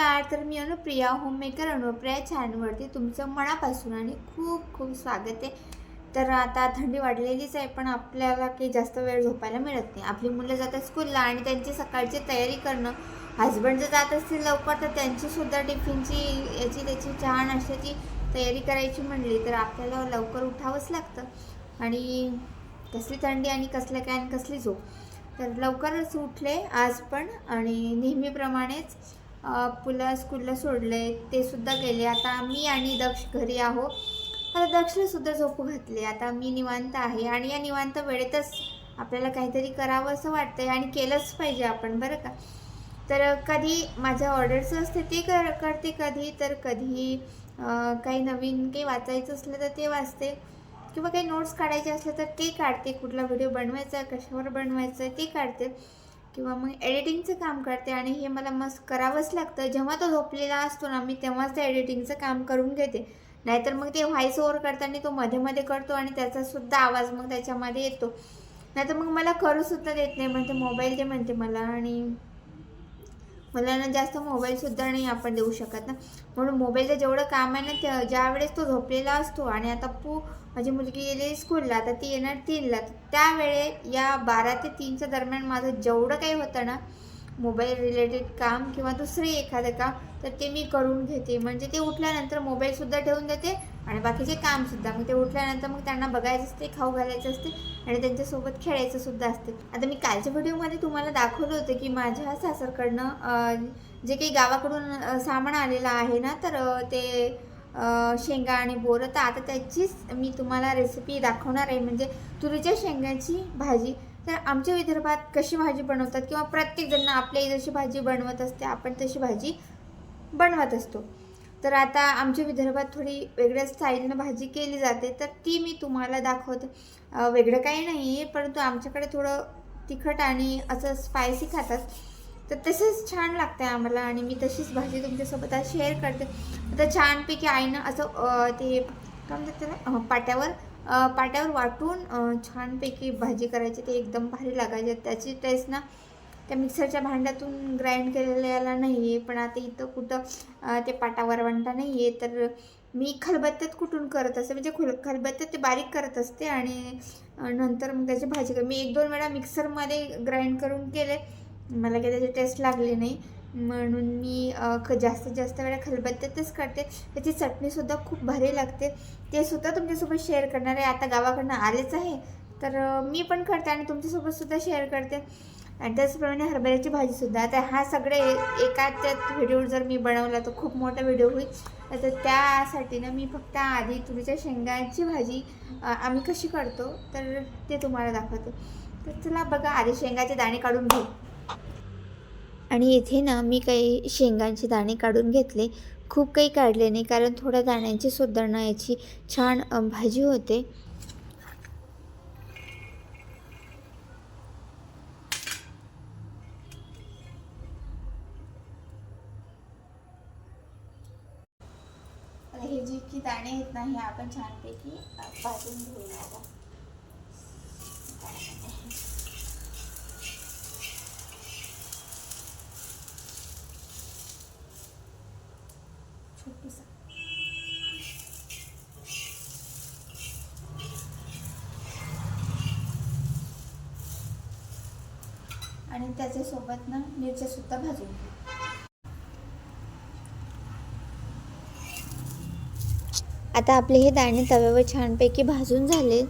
नमस्कार. तर मी अनुप्रिया होममेकर अनुप्रिया चॅनलवरती तुमचं मनापासून आणि खूप खूप स्वागत आहे. तर आता थंडी वाढलेलीच आहे पण आपल्याला काही जास्त वेळ झोपायला मिळत नाही. आपली मुलं जातात स्कूलला आणि त्यांची सकाळची तयारी करणं. हजबंड जर जात असतील लवकर तर त्यांचीसुद्धा टिफिनची याची त्याची चहा नाश्त्याची तयारी करायची म्हणली तर आपल्याला लवकर उठावंच लागतं. आणि कसली थंडी आणि कसलं काय आणि कसली झोप. तर लवकरच उठले आज पण आणि नेहमीप्रमाणेच अ, पुला स्कूलला सोडले ते सुद्धा गेले. आता मी आणि दक्ष घरी आहो आता दक्षसुद्धा झोपू घातले. आता मी निवांत आहे आणि या निवांत वेळेतच आपल्याला काहीतरी करावं असं वाटतंय आणि केलंच पाहिजे आपण बरं का? तर कधी माझ्या ऑर्डर्स असते ते कर करते कधी. तर कधी काही नवीन काही वाचायचं असलं तर ते वाचते. किंवा काही नोट्स काढायचे असले तर ते काढते. कुठला व्हिडिओ बनवायचा आहे कशावर बनवायचं आहे ते काढते. किंवा मग एडिटिंगचं काम करते आणि हे मला मस्त करावंच लागतं. जेव्हा तो झोपलेला असतो ना मी तेव्हाच त्या एडिटिंगचं काम करून घेते. नाहीतर मग ते व्हॉइस ओव्हर करताना तो मध्ये मध्ये करतो आणि त्याचासुद्धा आवाज मग त्याच्यामध्ये येतो. नाहीतर मग मला करूसुद्धा देत नाही म्हणते मोबाईल दे म्हणते मला आणि मुलांना जास्त मोबाईलसुद्धा नाही आपण देऊ शकत ना. म्हणून मोबाईलचं जेवढं काम आहे ना त्या ज्यावेळेस तो झोपलेला असतो आणि आता पू माझी मुलगी गेली स्कूलला तर ती येणार तीनला तर त्यावेळे या बारा ते तीनच्या दरम्यान माझं जेवढं काही होतं ना मोबाईल रिलेटेड काम किंवा दुसरे एखादं काम तर ते मी करून घेते. म्हणजे ते उठल्यानंतर मोबाईलसुद्धा ठेवून देते आणि बाकीचे कामसुद्धा मग ते उठल्यानंतर मग त्यांना बघायचं असते खाऊ घालायचं असते आणि त्यांच्यासोबत खेळायचं सुद्धा असते. आता मी कालच्या व्हिडिओमध्ये तुम्हाला दाखवलं होतं की माझ्या सासरकडनं जे काही गावाकडून सामान आलेलं आहे ना तर ते शेंगा आणि बोरं तर आता त्याचीच मी तुम्हाला रेसिपी दाखवणार आहे. म्हणजे तुरीच्या शेंगाची भाजी. तर आमच्या विदर्भात कशी भाजी बनवतात किंवा प्रत्येकजण आपल्या जशी भाजी बनवत असते आपण तशी भाजी बनवत असतो. तर आता आमच्या विदर्भात थोडी वेगळ्या स्टाईलनं भाजी केली जाते. तर ती मी तुम्हाला दाखवते. वेगळं काही नाही आहे परंतु आमच्याकडे थोडं तिखट आणि असं स्पायसी खातात. तर तसेच छान लागतं आहे आम्हाला आणि मी तशीच भाजी तुमच्यासोबत आज शेअर करते. आता छानपैकी आईनं असं ते काय म्हणतात त्याला? पाट्यावर पाट्यावर वाटून छानपैकी भाजी करायची. ते एकदम भारी लागायची. त्याची टेस्ट ना त्या मिक्सरच्या भांड्यातून ग्राइंड केलेल्याला नाही आहे पण आता इथं कुठं ते पाटावर वंटा नाही आहे तर मी खलबत्त्यात कुठून करत असते? म्हणजे खुल खलबत्त्यात ते बारीक करत असते आणि नंतर मग त्याची भाजी कर मी एक दोन वेळा मिक्सरमध्ये ग्राइंड करून केले. मला काही त्याची टेस्ट लागली नाही. म्हणून मी ख जास्तीत जास्त वेळा खलबत्त्यातच करते. त्याची चटणीसुद्धा खूप भारी लागते. ते सुद्धा तुमच्यासोबत शेअर करणार आहे. आता गावाकडनं आलेच आहे. तर मी पण करते आणि तुमच्यासोबत सुद्धा शेअर करते. आणि त्याचप्रमाणे हरभऱ्याची भाजीसुद्धा आता हा सगळे एकाच व्हिडिओ जर मी बनवला तर खूप मोठा व्हिडिओ होईल. तर त्यासाठी ना मी फक्त आधी तुरीच्या शेंगांची भाजी आम्ही कशी करतो तर ते तुम्हाला दाखवते. तर चला बघा आधी शेंगाचे दाणे काढून घेऊ. आणि इथे ना मी काही शेंगांचे दाणे काढून घेतले. खूप काही काढले नाही कारण थोड्या दाण्यांची सुद्धा ना याची छान भाजी होते हे जे की आता हे आपण छानपैकी भाजून घेऊया आता. छोटूसा आणि त्याच्यासोबत ना मिरच्या सुद्धा भाजून घेऊ. आता आपले हे दाणे तव्यावर छानपैकी भाजून झाले.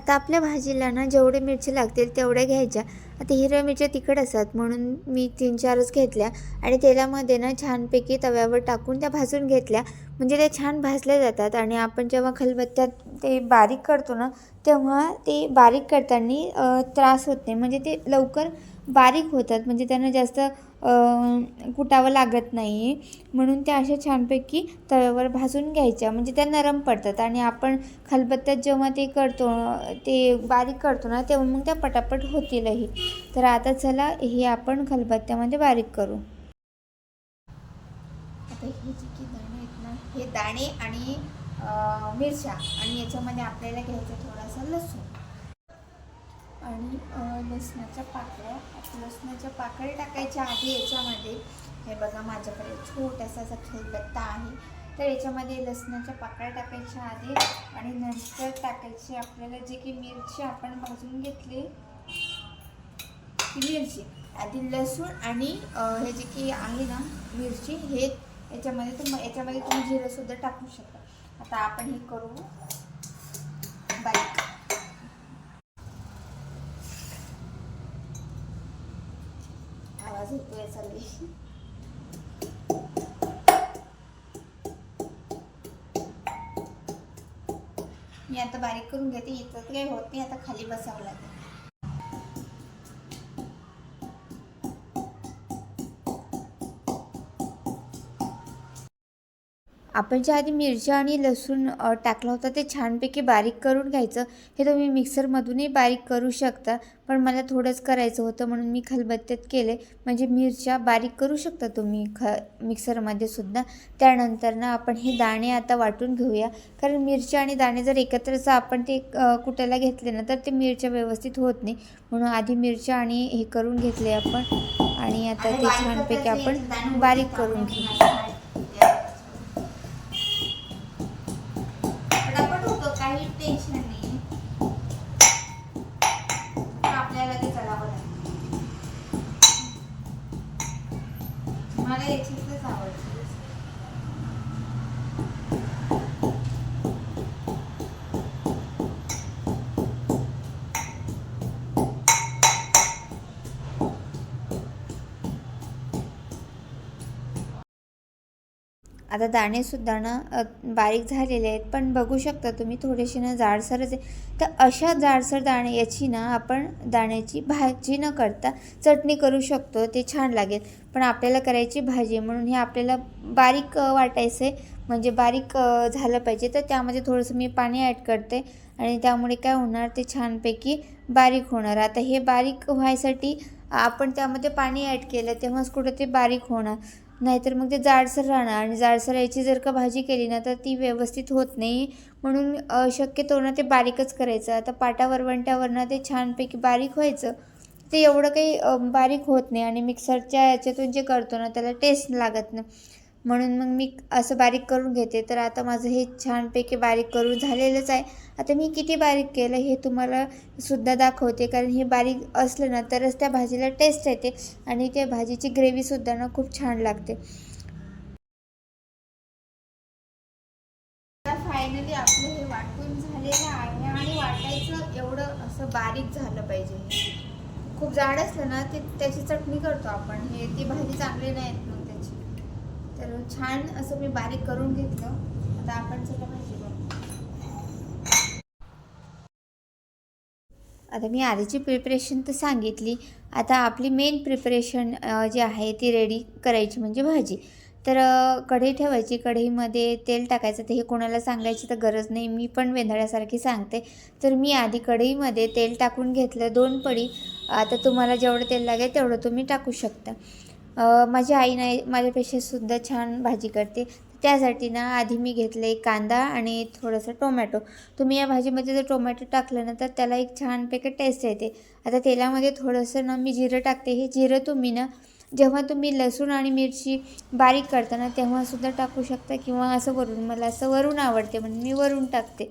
आता आपल्या भाजीला ना जेवढे मिरची लागतील तेवढ्या घ्यायच्या. आता हिरव्या मिरच्या तिखट असतात म्हणून मी तीन चारच घेतल्या आणि तेलामध्ये ना छानपैकी तव्यावर टाकून त्या भाजून घेतल्या. म्हणजे त्या छान भाजल्या जातात आणि आपण जेव्हा खलबत्त्यात ते बारीक करतो ना तेव्हा ते बारीक करताना त्रास होत नाही. म्हणजे ते लवकर बारीक होतात. म्हणजे त्यांना जास्त कुटावं लागत नाही. म्हणून त्या अशा छानपैकी तव्यावर भाजून घ्यायच्या. म्हणजे त्या नरम पडतात आणि आपण खलबत्त्यात जेव्हा ते करतो ते बारीक करतो ना तेव्हा मग त्या पटापट होतीलही. तर आता चला हे आपण खलबत्त्यामध्ये बारीक करू. आता हे जे की दाणे आहेत ना हे दाणे आणि मिरच्या आणि याच्यामध्ये आपल्याला घ्यायचं थोडासा लसूण. आणि लसणाच्या पाकळ्या. लसणाच्या पाकळ्या टाकायच्या आधी याच्यामध्ये. हे बघा माझ्याकडे छोटासा असा खलबत्ता आहे. तर याच्यामध्ये लसणाच्या पाकळ्या टाकायच्या आधी आणि नंतर टाकायची आपल्याला जे की मिरची आपण भाजून घेतली. ती मिरची. आधी लसूण आणि हे जे की आहे ना मिरची हे याच्यामध्ये तुम याच्यामध्ये तुम्ही जिरंसुद्धा टाकू शकता. आता आपण हे करू बारीक आवाज मी आता बारीक करून घेते इथं काही होत नाही आता खाली बसावं लागेल. आपण ज्या आधी मिरच्या आणि लसूण टाकला होता ते छानपैकी बारीक करून घ्यायचं. हे तुम्ही मिक्सरमधूनही बारीक करू शकता पण मला थोडंच करायचं होतं म्हणून मी खलबत्त्यात केले. म्हणजे मिरच्या बारीक करू शकता तुम्ही ख मिक्सरमध्ये सुद्धा. त्यानंतर ना आपण हे दाणे आता वाटून घेऊया. कारण मिरच्या आणि दाणे जर एकत्रच आपण ते अ, कुटायला घेतले ना तर ते मिरच्या व्यवस्थित होत नाही. म्हणून आधी मिरच्या आणि हे करून घेतले आपण. आणि आता ते छानपैकी आपण बारीक करून घेऊ. आता दाणेसुद्धा ना बारीक झालेले आहेत पण बघू शकता तुम्ही थोडेसे ना जाडसरच आहे तर अशा जाडसर दाणे याची ना आपण दाण्याची भाजी न करता चटणी करू शकतो ते छान लागेल. पण आपल्याला करायची भाजी आहे म्हणून हे आपल्याला बारीक वाटायचं आहे म्हणजे बारीक झालं पाहिजे तर त्यामध्ये थोडंसं मी पाणी ॲड करते. आणि त्यामुळे काय होणार ते छानपैकी बारीक होणार. आता हे बारीक व्हायसाठी आपण त्यामध्ये पाणी ॲड केलं तेव्हाच कुठं ते बारीक होणार. नाहीतर मग ते जाडसर राहणार. आणि जाडसर याची जर का भाजी केली ना तर ती व्यवस्थित होत नाही. म्हणून शक्यतो ना ते बारीकच करायचं. आता पाटावरवंट्यावर ना ते छानपैकी बारीक व्हायचं. ते एवढं काही बारीक होत नाही. आणि मिक्सरच्या याच्यातून जे करतो ना त्याला टेस्ट लागत नाही. म्हणून मग मी असं बारीक करून घेते. तर आता माझं हे छानपैकी बारीक करून झालेलंच आहे. आता मी किती बारीक केलं हे तुम्हाला सुद्धा दाखवते. कारण हे बारीक असलं ना तरच त्या भाजीला टेस्ट येते आणि त्या भाजीची ग्रेव्हीसुद्धा ना खूप छान लागते. फायनली आपलं हे वाटून झालेलं आहे आणि वाटायचं एवढं असं बारीक झालं पाहिजे. खूप जाड असलं ना ते त्याची चटणी करतो आपण. हे ती भाजी चांगली नाही तर छान असं मी बारीक करून घेतलं. आता आपण चला भाजी आता मी आधीची प्रिपरेशन तर सांगितली. आता आपली मेन प्रिपरेशन जी आहे ती रेडी करायची म्हणजे भाजी. तर कढई ठेवायची. कढईमध्ये तेल टाकायचं. तर हे कोणाला सांगायची तर गरज नाही. मी पण वेंधळ्यासारखी सांगते. तर मी आधी कढईमध्ये तेल टाकून घेतलं. दोन पडी आता तुम्हाला जेवढं तेल लागेल तेवढं तुम्ही टाकू शकता. माझ्या माझी आई नाही माझ्यापेक्षा सुद्धा छान भाजी करते. त्यासाठी ना आधी मी घेतले कांदा आणि थोडंसं टोमॅटो. तुम्ही या भाजीमध्ये जर टोमॅटो टाकलं ना तर त्याला एक छानपैकी टेस्ट येते. आता तेलामध्ये थोडंसं ना मी जिरं टाकते. हे जिरं तुम्ही ना जेव्हा तुम्ही लसूण आणि मिरची बारीक करताना तेव्हासुद्धा टाकू शकता किंवा असं वरून मला असं वरून आवडते म्हणून मी वरून टाकते.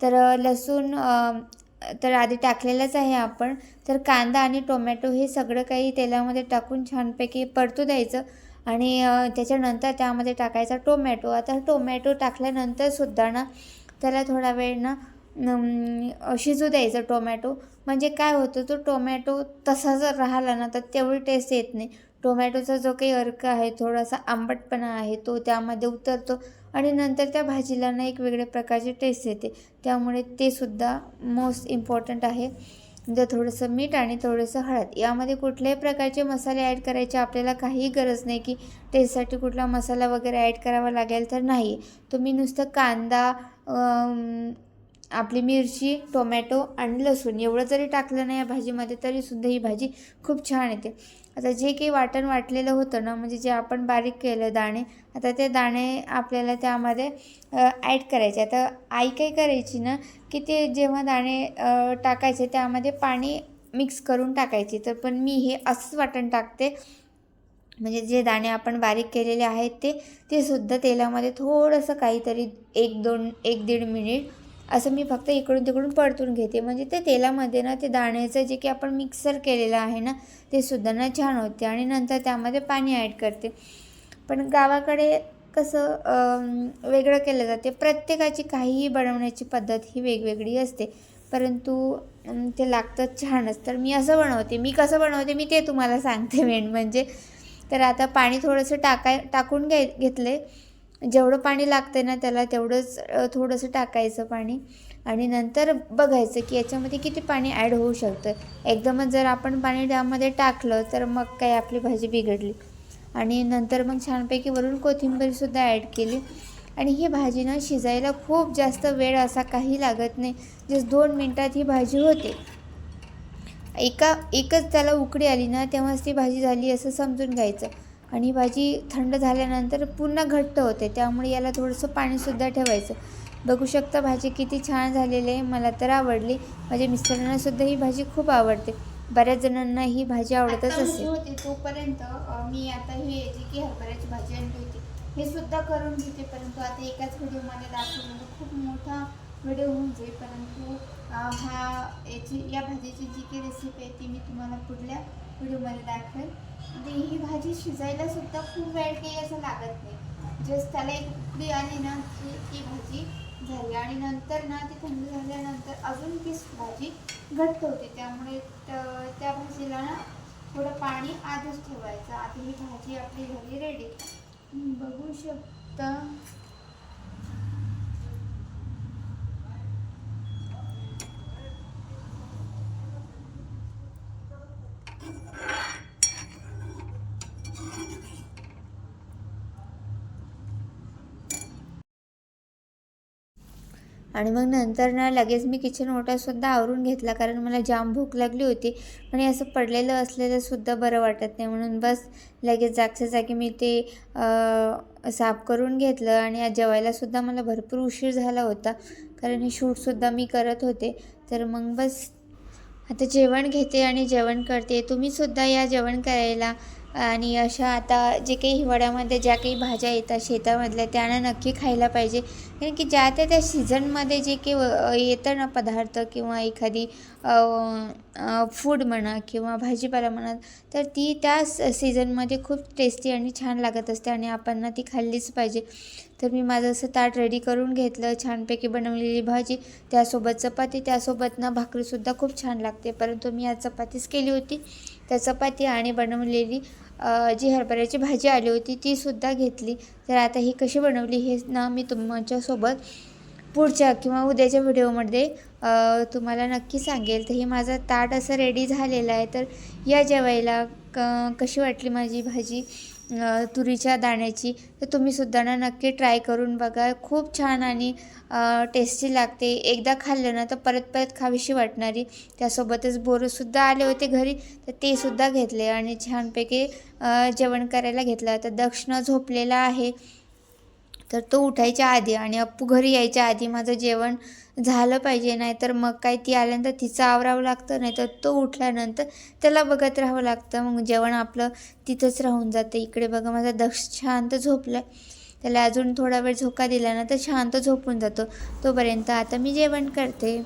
तर लसूण तर आधी टाकलेलंच आहे आपण. तर कांदा आणि टोमॅटो हे सगळं काही तेलामध्ये टाकून छानपैकी परतू द्यायचं. आणि त्याच्यानंतर त्यामध्ये टाकायचा टोमॅटो. आता टोमॅटो टाकल्यानंतरसुद्धा ना त्याला थोडा वेळ ना शिजू द्यायचं टोमॅटो. म्हणजे काय होतं तो टोमॅटो तसा जर राहिला ना तर तेवढी टेस्ट येत नाही. टोमॅटोचा जो काही अर्क आहे थोडासा आंबटपणा आहे तो त्यामध्ये उतरतो. आणि नंतर त्या भाजीला ना एक वेगळ्या प्रकारची टेस्ट येते. त्यामुळे ते सुद्धा मोस्ट इम्पॉर्टंट आहे. म्हणजे थोडंसं मीठ आणि थोडंसं हळद यामध्ये कुठल्याही प्रकारचे मसाले ॲड करायचे आपल्याला काही गरज नाही की टेस्टसाठी कुठला मसाला वगैरे ॲड करावा लागेल तर नाही. तुम्ही नुसतं कांदा आपली मिरची टोमॅटो आणि लसूण एवढं जरी टाकलं नाही या भाजीमध्ये तरीसुद्धा ही भाजी खूप छान येते. आता जे काही वाटण वाटलेलं होतं ना म्हणजे जे आपण बारीक केलं दाणे आता ते दाणे आपल्याला त्यामध्ये ॲड करायचे. आता आई काय करायची ना की ते जेव्हा दाणे टाकायचे त्यामध्ये पाणी मिक्स करून टाकायचे. तर पण मी हे असंच वाटण टाकते. म्हणजे जे दाणे आपण बारीक केलेले आहेत ते ते सुद्धा तेलामध्ये थोडंसं काहीतरी एक दोन एक दीड मिनिट असं मी फक्त इकडून तिकडून परतून घेते. म्हणजे ते तेलामध्ये ना ते दाण्याचं जे की आपण मिक्सर केलेलं आहे ना ते सुद्धा ना छान होते आणि नंतर त्यामध्ये पाणी ॲड करते. पण गावाकडे कसं वेगळं केलं जाते. प्रत्येकाची काहीही बनवण्याची पद्धत ही वेगवेगळी असते. परंतु ते लागतं छानच. तर मी असं बनवते. मी कसं बनवते मी ते तुम्हाला सांगते मेन म्हणजे. तर आता पाणी थोडंसं टाकाय टाकून घ्याय घेतले जेवढं पाणी लागतं ना त्याला तेवढंच थोडंसं टाकायचं पाणी आणि नंतर बघायचं की याच्यामध्ये किती पाणी ॲड होऊ शकतं. एकदमच जर आपण पाणी त्यामध्ये टाकलं तर मग काय आपली भाजी बिघडली. आणि नंतर मग छानपैकी वरून कोथिंबीरसुद्धा ॲड केली. आणि ही भाजी ना शिजायला खूप जास्त वेळ असा काही लागत नाही. जस्ट दोन मिनटात ही भाजी होते. एका एकच त्याला उकडी आली ना तेव्हाच ती भाजी झाली असं समजून घ्यायचं. आणि ही भाजी थंड झाल्यानंतर पुन्हा घट्ट होते त्यामुळे याला थोडंसं पाणीसुद्धा ठेवायचं. बघू शकता भाजी किती छान झालेली आहे मला तर आवडली. माझ्या मिस्टरांनासुद्धा ही भाजी खूप आवडते. बऱ्याच जणांना ही भाजी आवडतच उशी होती तोपर्यंत मी आता हे जी की हरभऱ्याची भाजी आणली होती. हे सुद्धा करून घेते परंतु आता एकाच व्हिडिओमध्ये दाखवलं म्हणजे खूप मोठा व्हिडिओ होऊन जाईल. परंतु हा याची या भाजीची जी काही रेसिपी आहे ती मी तुम्हाला पुढल्या व्हिडिओमध्ये दाखवेल. ही भाजी शिजायला सुद्धा खूप वेळ काही असं लागत नाही. जस्ट त्याला एक उकडी आली ना की ती भाजी झाली. आणि नंतर ना ती थंड झाल्यानंतर अजून ती भाजी घट्ट होते. त्यामुळे त्या भाजीला ना थोडं पाणी आधीच ठेवायचं. आता ही भाजी आपली झाली रेडी बघू शकता. आणि मग नंतर ना लगेच मी किचन ओटासुद्धा आवरून घेतला कारण मला जाम भूक लागली होती. पण हे असं पडलेलं असलेलंसुद्धा बरं वाटत नाही. म्हणून बस लगेच जागच्या जागी मी ते साफ करून घेतलं आणि आज जेवायलासुद्धा मला भरपूर उशीर झाला होता. कारण हे शूटसुद्धा मी करत होते. तर मग बस आता जेवण घेते आणि जेवण करते. तुम्हीसुद्धा या जेवण करायला आणि अशा आता जे काही हिवाळ्यामध्ये ज्या काही भाज्या येतात शेतामधल्या त्यांना नक्की खायला पाहिजे. कारण की ज्या त्या त्या सीझनमध्ये जे काही येतं ना पदार्थ किंवा एखादी फूड म्हणा किंवा भाजीपाला म्हणा तर ती त्या सीझनमध्ये खूप टेस्टी आणि छान लागत असते आणि आपण ना ती खाल्लीच पाहिजे. तर मी माझं असं ताट रेडी करून घेतलं छानपैकी बनवलेली भाजी त्यासोबत चपाती त्यासोबत ना भाकरीसुद्धा खूप छान लागते. परंतु मी आज चपातीच केली होती. त्या चपाती आणि बनवलेली जी हरभऱ्याची भाजी आली होती तीसुद्धा घेतली. तर आता ही कशी बनवली हे ना मी तुमच्यासोबत पुढच्या किंवा उद्याच्या व्हिडिओमध्ये तुम्हाला नक्की सांगेल. तर हे माझा ताट असं रेडी झालेलं आहे. तर या जेवायला क कशी वाटली माझी भाजी? तुरीच्या दाण्याची तर तुम्हीसुद्धा ना नक्की ट्राय करून बघा. खूप छान आणि टेस्टी लागते. एकदा खाल्लं ना तर परत परत खावीशी वाटणारी. त्यासोबतच बोरंसुद्धा आले होते घरी तर ते सुद्धा घेतले आणि छानपैकी जेवण करायला घेतलं. तर दक्षिणा झोपलेला आहे. तर तो उठायच्या आधी आणि अप्पू घरी यायच्या आधी माझं जेवण झालं पाहिजे नाहीतर मग काय ती आल्यानंतर तिचं आवरावं लागतं नाहीतर तो उठल्यानंतर त्याला बघत राहावं लागतं. मग जेवण आपलं तिथंच राहून जातं. इकडे बघा माझा दक्ष शांत झोपला त्याला अजून थोडा वेळ झोका दिला ना तर शांत झोपून जातो. तोपर्यंत आता मी जेवण करते.